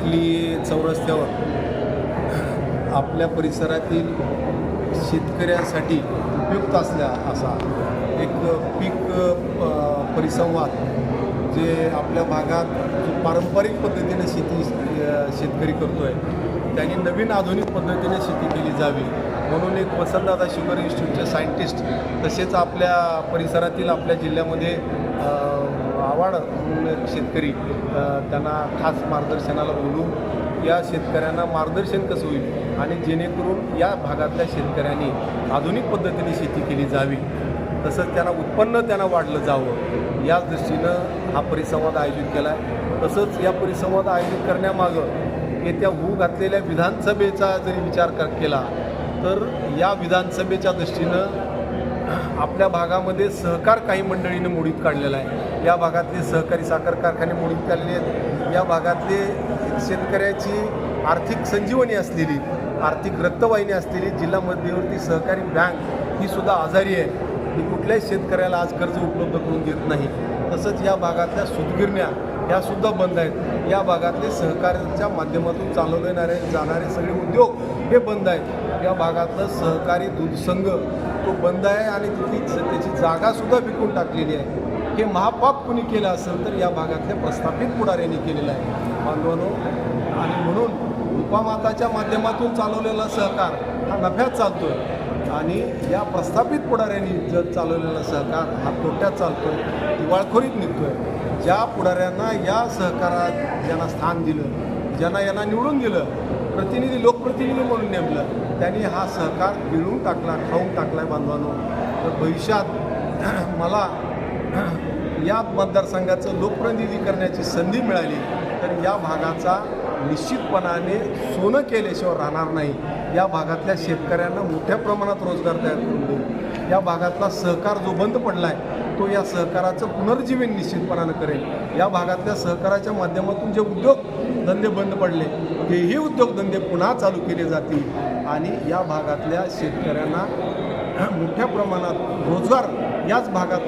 चिखली चौरस्त्यावर आपल्या परिसरातील शेतकऱ्यांसाठी उपयुक्त असल्या असा एक पीक परिसंवाद जे आपल्या भागात जो पारंपरिक पद्धतीने शेती शेतकरी करतो आहे त्यांनी नवीन आधुनिक पद्धतीने शेती केली जावी म्हणून एक वसंतदादा शुगर इन्स्टिट्यूटचे सायंटिस्ट तसेच आपल्या परिसरातील आपल्या जिल्ह्यामध्ये अ, म्हणून शेतकरी त्यांना खास मार्गदर्शनाला बोलून या शेतकऱ्यांना मार्गदर्शन कसं होईल आणि जेणेकरून या भागातल्या शेतकऱ्यांनी आधुनिक पद्धतीने शेती केली जावी तसंच त्यांना उत्पन्न त्यांना वाढलं जावं याच दृष्टीनं हा परिसंवाद आयोजित केला आहे तसंच या परिसंवाद आयोजित करण्यामागं येत्या होऊ घातलेल्या विधानसभेचा जरी विचार कर केला तर या विधानसभेच्या दृष्टीनं आपल्या भागामध्ये सहकार काही मंडळीनं मोडीत काढलेला आहे. या भागातले सहकारी साखर कारखाने मोडून काढले आहेत. या भागातले शेतकऱ्याची आर्थिक संजीवनी असलेली आर्थिक रक्तवाहिनी असलेली जिल्हा मध्यवर्ती सहकारी बँक ही सुद्धा आजारी आहे. ही कुठल्याही शेतकऱ्याला आज कर्ज उपलब्ध करून देत नाही. तसंच या भागातल्या सुतगिरण्या ह्या सुद्धा बंद आहेत. या भागातले सहकार्याच्या माध्यमातून चालवले येणारे जाणारे सगळे उद्योग हे बंद आहेत. या भागातलं सहकारी दूध संघ तो बंद आहे आणि तिथली त्याची जागासुद्धा विकून टाकलेली आहे. हे महापाप कुणी केलं असेल तर या भागातल्या प्रस्थापित पुढाऱ्यांनी केलेलं आहे. बांधवानो आणि म्हणून उपमाताच्या माध्यमातून चालवलेला सहकार हा नफ्यात चालतोय. आणि या प्रस्थापित पुढाऱ्यांनी जर चालवलेला सहकार हा तोट्यात चालतोय दिवाळखोरीत निघतोय ज्या पुढाऱ्यांना या सहकारात ज्यांना स्थान दिलं ज्यांना यांना निवडून दिलं प्रतिनिधी लोकप्रतिनिधी म्हणून नेमलं त्यांनी हा सहकार गिळून टाकला खाऊन आहे बांधवांनो. तर भविष्यात मला या मतदारसंघाचं लोकप्रतिनिधी करण्याची संधी मिळाली तर या भागाचा निश्चितपणाने सोनं केल्याशिवाय राहणार नाही. या भागातल्या शेतकऱ्यांना मोठ्या प्रमाणात रोजगार तयार करून देऊ या भागातला सहकार जो बंद पडला आहे तो या सहकाराचं पुनर्जीवन निश्चितपणानं करेल. या भागातल्या सहकाराच्या माध्यमातून जे उद्योग धंदे बंद पडले तेही उद्योगधंदे पुन्हा चालू केले जातील. आणि या भागातल्या शेतकऱ्यांना मोठ्या प्रमाणात रोजगार याच भागात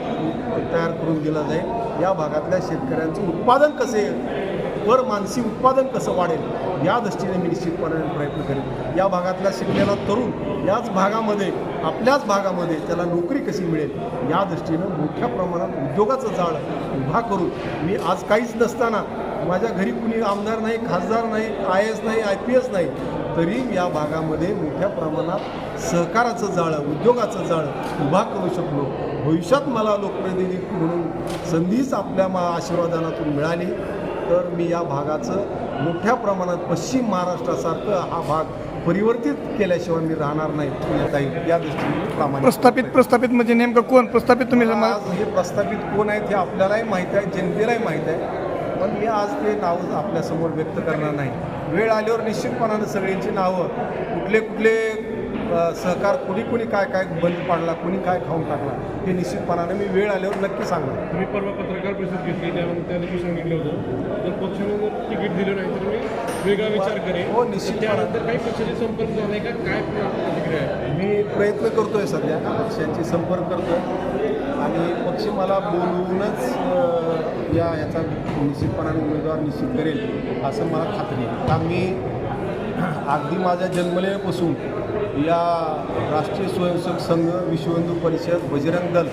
तयार करून दिला जाईल. या भागातल्या शेतकऱ्यांचं उत्पादन कसे येईल वर मानसी उत्पादन कसं वाढेल? या दृष्टीने मी निश्चितपणे प्रयत्न करेन. या भागातला शिकलेला तरुण याच भागामध्ये आपल्याच भागामध्ये त्याला नोकरी कशी मिळेल? या दृष्टीनं मोठ्या प्रमाणात उद्योगाचं जाळ उभा करून मी आज काहीच नसताना माझ्या घरी कुणी आमदार नाही खासदार नाही आय एस नाही आय पी एस नाही तरी या भागामध्ये मोठ्या प्रमाणात सहकाराचं जाळं उद्योगाचं जाळं उभा करू शकलो. भविष्यात मला लोकप्रतिनिधी म्हणून संधीच आपल्या मा आशीर्वादानातून मिळाली. तर मी या भागाचं मोठ्या प्रमाणात पश्चिम महाराष्ट्रासारखं हा भाग परिवर्तित केल्याशिवाय मी राहणार नाही या दृष्टीने प्रस्थापित प्रस्थापित म्हणजे नेमकं कोण? प्रस्थापित तुम्ही हे प्रस्थापित कोण आहेत हे आपल्यालाही माहीत आहे जनतेलाही माहीत आहे. पण मी आज ते नाव आपल्यासमोर व्यक्त करणार नाही. वेळ आल्यावर निश्चितपणानं सगळ्यांची नावं कुठले कुठले सहकार कुणी कुणी काय काय बंद पाडला कुणी काय खाऊन टाकला हे निश्चितपणानं मी वेळ आल्यावर नक्की सांगणार. तुम्ही परवा पत्रकार परिषद घेतली त्यानंतर त्या दिवशी सांगितलं होतं. जर पक्षाने जर तिकीट दिलं नाही तर मी वेगळा विचार करेन. हो, निश्चितपणे. त्यानंतर काही पक्षाचे संपर्क झाला का? काय प्रतिक्रिया आहे? मी प्रयत्न करतोय सध्या पक्षांची संपर्क करतोय. आणि पक्ष मला बोलवूनच या याचा निश्चितपणाने उमेदवार निश्चित करेल असं मला खात्री आहे. का मी अगदी माझ्या जन्मलेपासून या राष्ट्रीय स्वयंसेवक संघ विश्व हिंदू परिषद बजरंग दल.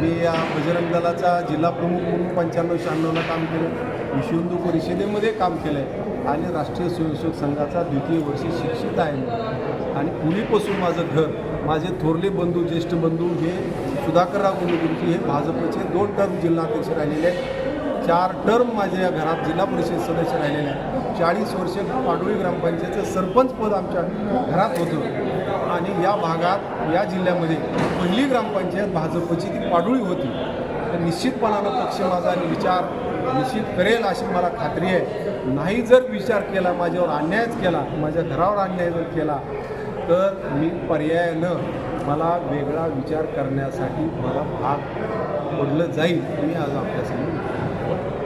मी या बजरंग दलाचा जिल्हा प्रमुख म्हणून पंच्याण्णव शहाण्णवला काम केलं. विश्व हिंदू परिषदेमध्ये काम केलं आहे आणि राष्ट्रीय स्वयंसेवक संघाचा द्वितीय वर्षी शिक्षित आहे आणि पूर्वीपासून माझं घर माझे थोरले बंधू ज्येष्ठ बंधू हे सुधाकरराव गुरुजी हे भाजपचे दोन टर्म जिल्हाध्यक्ष राहिलेले आहेत. चार टर्म माझ्या घरात जिल्हा परिषद सदस्य राहिलेले आहेत. चाळीस वर्षे पाडोळी ग्रामपंचायतचं सरपंच पद आमच्या घरात होतं. आणि या भागात या जिल्ह्यामध्ये पहिली ग्रामपंचायत भाजपची ती पाडोळी होती. तर निश्चितपणानं पक्ष माझा विचार निश्चित करेल अशी मला खात्री आहे. नाही जर विचार केला माझ्यावर अन्यायच केला माझ्या घरावर अन्याय जर केला तर मी पर्यायानं मला वेगळा विचार करण्यासाठी मला भाग पडलं जाईल मी आज आपल्यासमोर